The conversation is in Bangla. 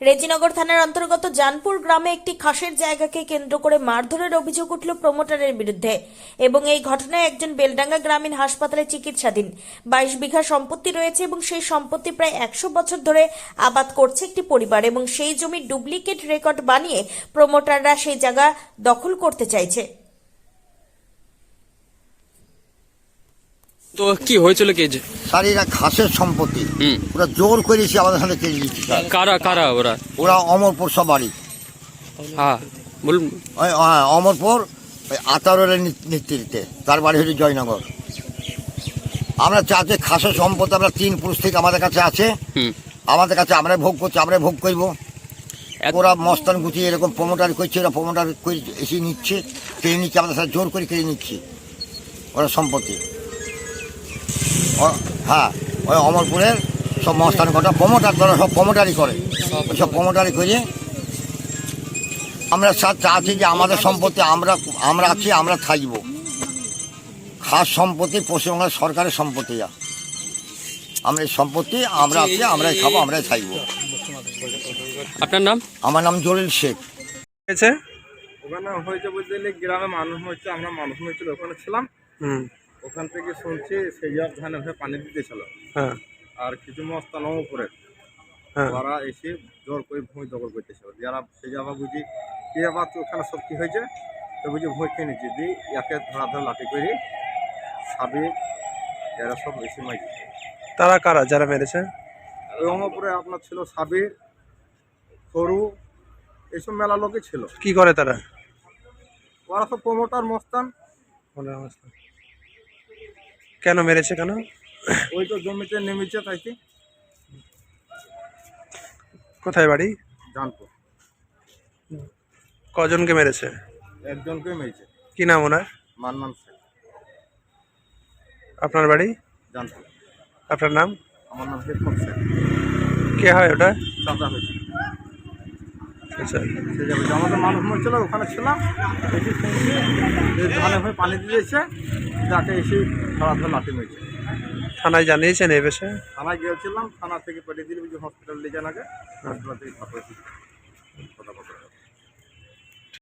রেজিনগর থানার অন্তর্গত জানপুর গ্রামে একটি খাসের জায়গাকে কেন্দ্র করে মারধরের অভিযোগ উঠল প্রমোটারের বিরুদ্ধে এবং এই ঘটনায় একজন বেলডাঙ্গা গ্রামীণ হাসপাতালে চিকিৎসাধীন। বাইশ বিঘা সম্পত্তি রয়েছে এবং সেই সম্পত্তি প্রায় একশো বছর ধরে আবাদ করছে একটি পরিবার এবং সেই জমির ডুপ্লিকেট রেকর্ড বানিয়ে প্রমোটাররা সেই জায়গা দখল করতে চাইছে। তো কি হয়েছিল কি স্যার এরা ঘাসের সম্পত্তি। ওরা জোর করেছে আমাদের সাথে কেড়ে নিচ্ছে কারা কারা ওরা? ওরা অমরপুর সব বাড়ি। হ্যাঁ বলুন। হ্যাঁ, অমরপুর ওই আতারের নেতৃত্বে। তার বাড়ি হচ্ছে জয়নগর। আমরা চাচ্ছি খাসের সম্পত্তি আমরা তিন পুরুষ থেকে আমাদের কাছে আছে। আমাদের কাছে আমরা ভোগ করছি আমরা ভোগ করব। ওরা মস্তান গুছিয়ে এরকম প্রমোটার করছে ওরা প্রমোটার করে এসে নিচ্ছে। কেড়ে নিচ্ছে আমাদের সাথে জোর করে কেড়ে নিচ্ছে। ওরা সম্পত্তি। হ্যাঁ ওই অমরপুরের সব মস্তান কটা প্রমোটার দ্বারা সব প্রমোটারই করে। ওই সব প্রমোটারই করে। আমরা স্যার চাচ্ছি যে আমাদের সম্পত্তি আমরা আমরা আছি আমরা থাকব। খাস সম্পত্তি পশ্চিমবঙ্গের সরকারের সম্পত্তি যা। আমরা এই সম্পত্তি আমরা আছি আমরাই খাব আমরাই থাকব। আপনার নাম? আমার নাম জলিল শেখ। হয়েছে? ওখানে হয়েছে বলতে গেলে গ্রামে মানুষ হচ্ছে আমরা মানুষ হয়েছিল ওখানে ছিলাম। হুম। ওখান থেকে শুনছি সেই সব ধানে ভাবে পানি দিতেছিল। হ্যাঁ। আর কিছু মস্তানো উপরে। হ্যাঁ। ওরা এসে জোর করে ভূমি দখল করতেছিল। যারা সেই জায়গা বুঝি কি আবার তো ওখানে সব কি হয়েছে তো বুঝি ভূমি খেয়ে নিচ্ছে। দিয়ে একে ধরা ধরে লাঠি করে সাবিক এরা সব এসে মাইছে তারা কারা? যারা মেরেছে? ওই অমরপুরে আপনার ছিল সাবির সরু এইসব মেলা লোকই ছিল। কি করে তারা? ওরা সব প্রমোটার মস্তান। অবস্থা কেন মেরেছে কেন? ওই তো জমিতে নেমেছে তাই কি কোথায় বাড়ি? জানতো কজনকে মেরেছে? একজনকে মেরেছে। কি নাম ওনার? মান্নান শেখ। আপনার বাড়ি? জানতো আপনার নাম? আমার নাম হেকমত শেখ। কে হয় ওটা? চাচা হয়েছে। আচ্ছা। সে যাবে। আমাদের মানুষ মরছিল ওখানে ছিলাম এসে শুনছি যে ধানে হয়ে পানি দিয়েছে যাকে এসে ধরা ধরে লাঠি মেরেছে। থানায় জানিয়েছেন এ বিষয়ে? থানায় গিয়েছিলাম থানা থেকে পেটে দিলাম যে হসপিটাল লিখে নাকে হসপিটাল থেকে পাঠিয়েছি